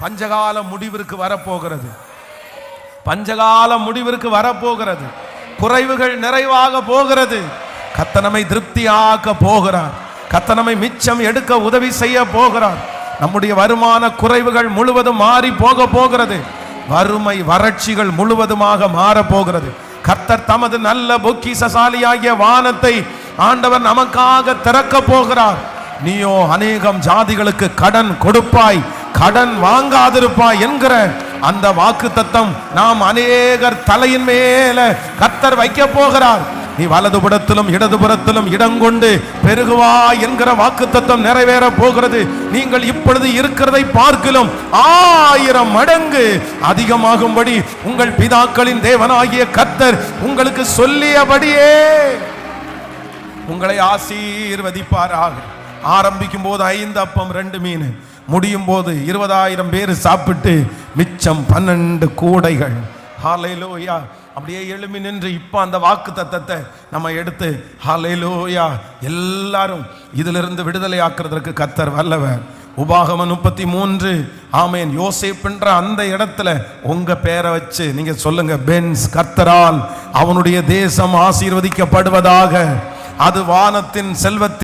பஞ்சகால முடிவிற்கு வரப்போகிறது. பஞ்சகால முடிவிற்கு வரப்போகிறது. குறைவுகள் நிறைவாக போகிறது. கத்தனமை திருப்தியாக்க போகிறார். கத்தனமை மிச்சம் எடுக்க உதவி செய்ய போகிறார். நம்முடைய வருமான குறைவுகள் முழுவதும் மாறி போக போகிறது. வறுமை வறட்சிகள் முழுவதுமாக மாற போகிறது. கர்த்தர் தமது நல்ல பொக்கிசசாலியாகிய வானத்தை ஆண்டவர் நமக்காக திறக்க போகிறார். நீயோ அநேகம் ஜாதிகளுக்கு கடன் கொடுப்பாய் கடன் வாங்காதிருப்பாய் என்கிற அந்த வாக்கு தத்தம் நாம் அநேகர் தலையின் மேல கத்தர் வைக்க போகிறார். நீ வலதுபுறத்திலும் இடதுபுறத்திலும் இடங்கொண்டு பெருகுவா என்கிற வாக்கு தத்தம் நிறைவேற போகிறது. நீங்கள் இப்பொழுது இருக்கிறதை பார்க்கலும் ஆயிரம் மடங்கு அதிகமாகும்படி உங்கள் பிதாக்களின் தேவனாகிய கத்தர் உங்களுக்கு சொல்லியபடியே உங்களை ஆசீர்வதிப்பாராக. ஆரம்பிக்கும் போது ஐந்து அப்பம் ரெண்டு மீன். முடியும் போது இருபதாயிரம் பேர் சாப்பிட்டு மிச்சம் பன்னெண்டு கூடைகள். ஹாலையிலோயா அப்படியே எழுமி நின்று இப்போ அந்த வாக்கு தத்தத்தை நம்ம எடுத்து ஹalleluya. எல்லாரும் இதிலிருந்து விடுதலை ஆக்குறதற்கு கத்தர் வல்லவர். உபாகம முப்பத்தி மூன்று ஆமேன் யோசேப்புன்ற அந்த இடத்துல உங்க பேரை வச்சு நீங்க சொல்லுங்க பென்ஸ் கர்த்தரால் அவனுடைய தேசம் ஆசீர்வதிக்கப்படுவதாக. அது வானத்தின் செல்வத்தின்